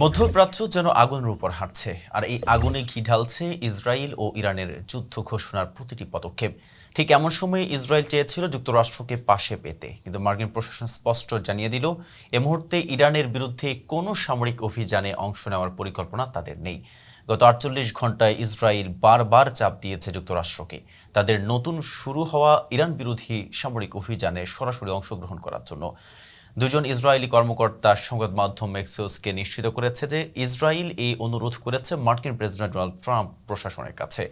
মধ্যপ্রাচ্য যেন আগুনের উপর হাঁটছে, আর এই আগুনে ঘি ঢালছে ইসরায়েল ও ইরানের যুদ্ধ ঘোষণার প্রতিটি পদক্ষেপ। ঠিক এমন সময়ে ইসরায়েল চেয়েছিল যুক্তরাষ্ট্রকে পাশে পেতে, কিন্তু মার্কিন প্রশাসন স্পষ্ট জানিয়ে দিল, এ মুহূর্তে ইরানের বিরুদ্ধে কোনো সামরিক অভিযানে অংশ নেওয়ার পরিকল্পনা তাদের নেই। গত আটচল্লিশ ঘন্টায় ইসরায়েল বারবার চাপ দিয়েছে যুক্তরাষ্ট্রকে। তাদের নতুন শুরু হওয়া ইরান বিরোধী সামরিক অভিযানে সরাসরি অংশগ্রহণ করার জন্য। দুজন ইসরায়েলি কর্মকর্তা সংবাদ মাধ্যম মেক্সিউসকে নিশ্চিত করেছে যে ইসরায়েল এই অনুরোধ করেছে মার্কিন প্রেসিডেন্ট ডোনাল্ড ট্রাম্প প্রশাসনের কাছে।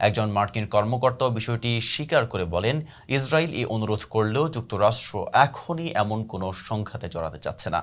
একজন মার্কিন কর্মকর্তা বিষয়টি স্বীকার করে বলেন, ইসরায়েল এই অনুরোধ করলেও যুক্তরাষ্ট্র এখনই এমন কোনো সংঘাতে জড়াতে চাচ্ছে না।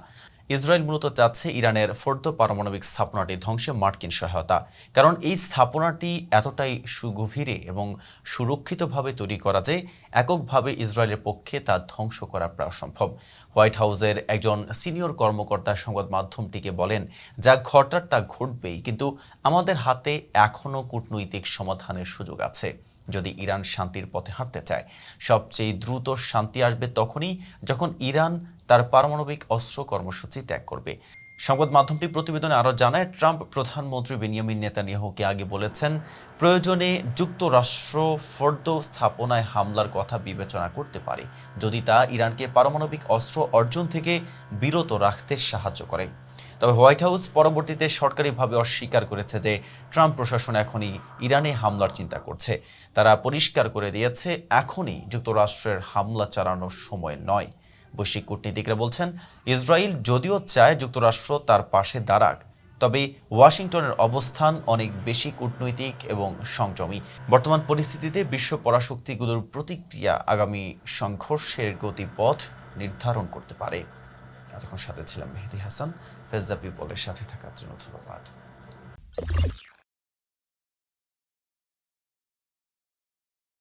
ইসরায়েল মূলত চাচ্ছে ইরানের ফোর্দ পারমাণবিক স্থাপনাটি ধ্বংসে মার্কিন সহায়তা। কারণ এই স্থাপনাটি এতটাই সুগভীরে এবং সুরক্ষিতভাবে তৈরি করা যে এককভাবে ইসরায়েলের পক্ষে তা ধ্বংস করা প্রায় অসম্ভব। হোয়াইট হাউসের একজন সিনিয়র কর্মকর্তা সংবাদ মাধ্যমটিকে বলেন, যা ঘটার তা ঘটবেই, কিন্তু আমাদের হাতে এখনও কূটনৈতিক সমাধানের সুযোগ আছে। যদি ইরান শান্তির পথে হাঁটতে চায়। সবচেয়ে দ্রুত শান্তি আসবে তখনই যখন ইরান তার পারমাণবিক অস্ত্র কর্মসূচি ত্যাগ করবে। সংবাদ মাধ্যমটি প্রতিবেদনে আরও জানায়, ট্রাম্প প্রধানমন্ত্রী বেনিয়ামিন নেতানিয়াহুকে আগে বলেছেন, প্রয়োজনে যুক্তরাষ্ট্র ফর্দ স্থাপনায় হামলার কথা বিবেচনা করতে পারে, যদি তা ইরানকে পারমাণবিক অস্ত্র অর্জন থেকে বিরত রাখতে সাহায্য করে। তবে হোয়াইট হাউস পরবর্তীতে সরকারিভাবে অস্বীকার করেছে যে ট্রাম্প প্রশাসন এখনই ইরানে হামলার চিন্তা করছে। তারা পরিষ্কার করে দিয়েছে, এখনই যুক্তরাষ্ট্রের হামলা চালানোর সময় নয়। বৈশ্বিক কূটনীতিকরা বলছেন, ইসরায়েল যদিও চায় যুক্তরাষ্ট্র তার পাশে দাঁড়াক, তবে ওয়াশিংটনের অবস্থান অনেক বেশি কূটনৈতিক এবং সংযমী। বর্তমান পরিস্থিতিতে বিশ্ব পরাশক্তিগুলোর প্রতিক্রিয়া আগামী সংঘর্ষের গতিপথ নির্ধারণ করতে পারে। এতক্ষণ সাথে ছিলাম মেহেদি হাসান ফেজ দ্য পিপলের সাথে থাকার জন্য ধন্যবাদ।